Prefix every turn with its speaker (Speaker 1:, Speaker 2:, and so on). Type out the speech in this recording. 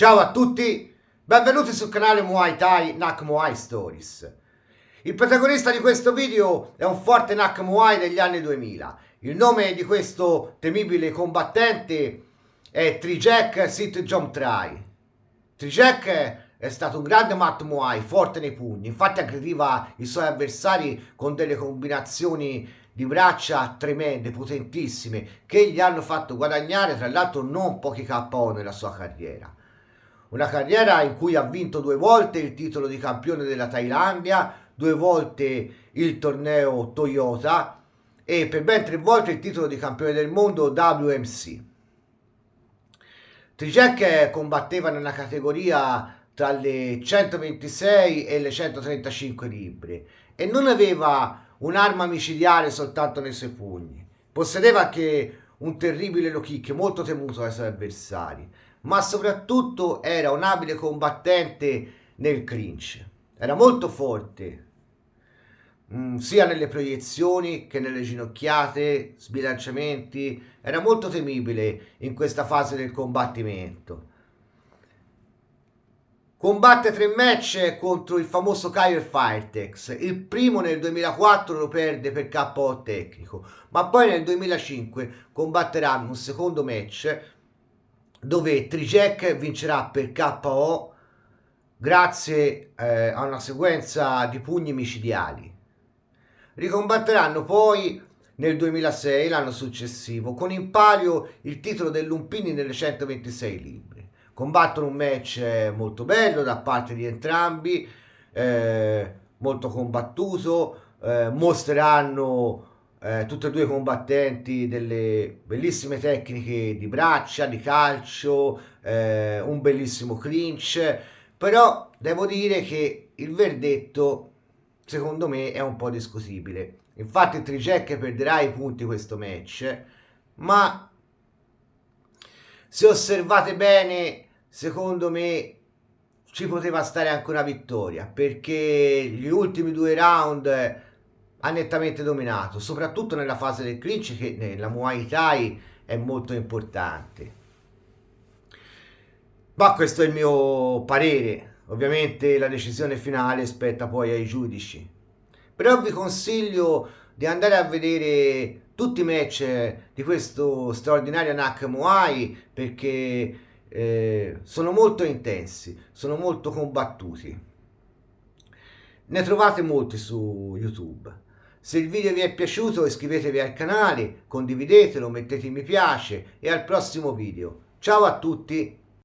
Speaker 1: Ciao a tutti, benvenuti sul canale Muay Thai Nak Muay Stories. Il protagonista di questo video è un forte Nak Muay degli anni 2000. Il nome di questo temibile combattente è Trijek Sit Jom Trai. Trijek è stato un grande Mat Muay, forte nei pugni, infatti aggrediva i suoi avversari con delle combinazioni di braccia tremende, potentissime, che gli hanno fatto guadagnare tra l'altro non pochi KO nella sua carriera. Una carriera in cui ha vinto due volte il titolo di campione della Thailandia, due volte il torneo Toyota e per ben tre volte il titolo di campione del mondo WMC. Trijek combatteva nella categoria tra le 126 e le 135 libbre e non aveva un'arma micidiale soltanto nei suoi pugni. Possedeva anche un terribile low kick molto temuto dai suoi avversari ma soprattutto era un abile combattente nel clinch. Era molto forte, mh, mm, sia nelle proiezioni che nelle ginocchiate, sbilanciamenti. Era molto temibile in questa fase del combattimento. Combatte tre match contro il famoso Kyle Firetex. Il primo nel 2004 lo perde per KO tecnico, ma poi nel 2005 combatteranno un secondo match dove Tricek vincerà per KO grazie eh, a una sequenza di pugni micidiali. Ricombatteranno poi nel 2006, l'anno successivo, con in palio il titolo dell'Umpini nelle 126 libbre. Combattono un match eh, molto bello da parte di entrambi, eh, molto combattuto, eh, mostreranno eh, tutti e due combattenti delle bellissime tecniche di braccia, di calcio, eh, un bellissimo clinch, però devo dire che il verdetto secondo me è un po' discutibile. Infatti Trijek perderà i punti questo match, ma se osservate bene, secondo me ci poteva stare anche una vittoria, perché gli ultimi due round ha nettamente dominato, soprattutto nella fase del clinch che nella Muay Thai è molto importante. Ma questo è il mio parere, ovviamente la decisione finale spetta poi ai giudici. Però vi consiglio di andare a vedere tutti i match di questo straordinario NAC Muay perché eh, sono molto intensi, sono molto combattuti. Ne trovate molti su YouTube. Se il video vi è piaciuto iscrivetevi al canale, condividetelo, mettete mi piace e al prossimo video. Ciao a tutti!